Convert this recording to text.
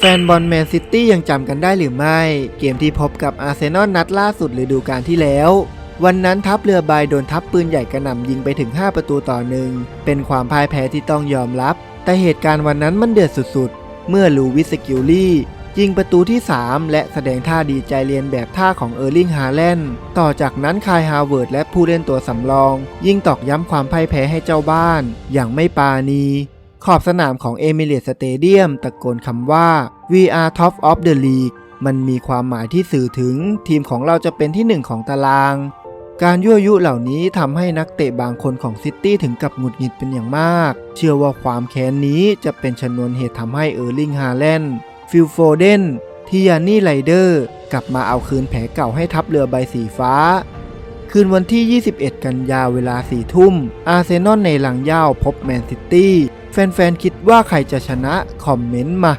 แฟนบอลแมนซิตี้ยังจำกันได้หรือไม่ เกมที่พบกับอาร์เซนอลนัดล่าสุดฤดูกาลที่แล้ว วันนั้นทัพเรือใบโดนทัพปืนใหญ่กระหน่ำยิงไปถึง 5 ประตูต่อหนึ่งเป็นความพ่ายแพ้ที่ต้องยอมรับ แต่เหตุการณ์วันนั้นมันเดือดสุดๆ เมื่อลูวิสกิลลี่ ยิงประตูที่ 3 และแสดงท่าดีใจเรียนแบบท่าของเออร์ลิงฮาแลนด์ต่อจากนั้นคายฮาวเวิร์ดและผู้เล่นตัวสำรอง ยิ่งตอกย้ำความพ่ายแพ้ให้เจ้าบ้าน อย่างไม่ปราณี ขอบสนามของเอมิเลียสเตเดียมตะโกนคำว่า We are top of the league มันมีความหมายที่สื่อถึงทีมของเราจะเป็นที่หนึ่งของตาราง การยั่วยุเหล่านี้ทำให้นักเตะบางคนของซิตี้ถึงกับหงุดหงิดเป็นอย่างมาก เชื่อว่าความแค้นนี้จะเป็นชนวนเหตุทำให้เออร์ลิงฮาแลนด์ฟิลโฟเดนทิยานี่ไรเดอร์ กลับมาเอาคืนแผลเก่าให้ทัพเรือใบสีฟ้า คืนวันที่ 21 กันยาเวลา4ทุ่ม อาร์เซนอลในหลังย่าวพบแมนซิตี้ แฟนๆคิดว่าใครจะชนะ คอมเมนต์มา